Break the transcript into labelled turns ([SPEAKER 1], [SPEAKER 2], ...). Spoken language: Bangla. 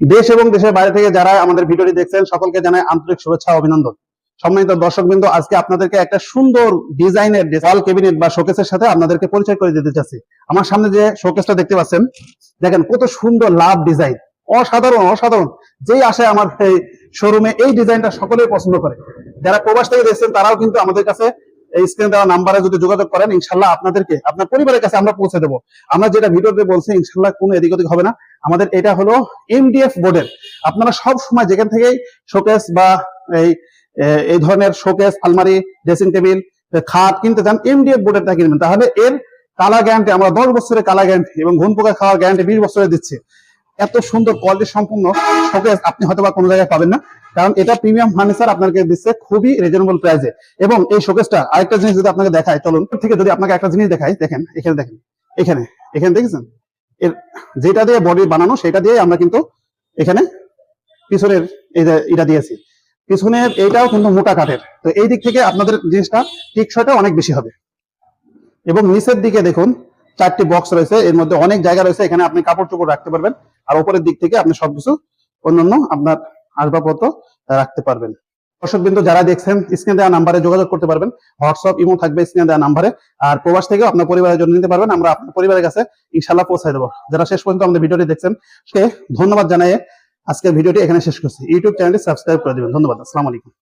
[SPEAKER 1] দেশ এবং দেশের বাইরে থেকে যারা আমাদের ভিডিওটি দেখছেন, সকলকে জানাই আন্তরিক শুভেচ্ছা অভিনন্দন। সম্মানিত দর্শক বিন্দু, আজকে আপনাদেরকে একটা সুন্দর ডিজাইনের ওয়াল ক্যাবিনেট বা শোকেসের সাথে আপনাদেরকে পরিচয় করে দিতে চাচ্ছি। আমার সামনে যে শোকেসটা দেখতে পাচ্ছেন, দেখেন কত সুন্দর লাভ ডিজাইন। অসাধারণ অসাধারণ। যেই আসে আমার এই শোরুমে এই ডিজাইনটা সকলেই পছন্দ করে। যারা প্রবাস থেকে দেখছেন, তারাও কিন্তু আমাদের কাছে এই স্ক্রিনে দেওয়া নাম্বারে যদি যোগাযোগ করেন ইনশাল্লাহ আপনাদেরকে, আপনার পরিবারের কাছে আমরা পৌঁছে দেবো। আমরা যেটা ভিডিওতে বলছি ইনশাল্লাহ কোনো এদিক ওদিক হবে না। আমাদের এটা হলো এমডিএফ বোর্ডের আপনারা সব সময় যেখান থেকেই শোকেস বা এই এই ধরনের শোকেস আলমারি ড্রেসিং টেবিল খাট কিনতে চান এমডিএফ বোর্ডেরটা কিনবেন। তাহলে এর কালার গ্যারান্টি আমরা দশ বছরের কালার গ্যারান্টি এবং ঘুম পোকা খাওয়ার গ্যারান্টি বিশ বছরের দিচ্ছি। এত সুন্দর কোয়ালিটি সম্পূর্ণ শোকেস আপনি হয়তো বা কোনো জায়গায় পাবেন না, কারণ এটা প্রিমিয়াম ফার্নিচার আপনাকে দিচ্ছে খুবই রিজনেবল প্রাইসে এবং এই শোকেসটা আরেকটা জিনিস যদি আপনাকে দেখায় চলুন থেকে যদি আপনাকে একটা জিনিস দেখাই, দেখেন, এখানে দেখেন, এখানে এখানে দেখেছেন? এর যেটা দিয়ে বডি বানানো, সেটা দিয়ে আমরা কিন্তু এখানে পিছনের এই যে এটা দিয়েছি। পিছনের এইটাও কিন্তু মোটা কাঠের। তো এই দিক থেকে আপনাদের জিনিসটা টিকসইটা অনেক বেশি হবে। এবং নিচের দিকে দেখুন, চারটি বক্স রয়েছে। এর মধ্যে অনেক জায়গা রয়েছে, এখানে আপনি কাপড় চোপড় রাখতে পারবেন। আর উপরের দিক থেকে আপনি সবকিছু অন্যান্য আপনার আসবাবপত্র রাখতে পারবেন। দর্শক বিন্দু যারা দেখছেন, স্ক্রিনে দেওয়া নাম্বারে যোগাযোগ করতে পারবেন। হোয়াটসঅ্যাপ ইমো থাকবে স্ক্রিনে দেওয়া নাম্বারে। আর প্রবাস থেকেও আপনার পরিবারের জন্য নিতে পারবেন। আমরা আপনার পরিবারের কাছে ইনশাল্লাহ পৌঁছায় দেবো। যারা শেষ পর্যন্ত আমাদের ভিডিওটি দেখছেন সে ধন্যবাদ জানাই আজকের ভিডিওটি এখানে শেষ করছি। ইউটিউব চ্যানেলটি সাবস্ক্রাইব করে দেবেন। ধন্যবাদ। আসসালামু আলাইকুম।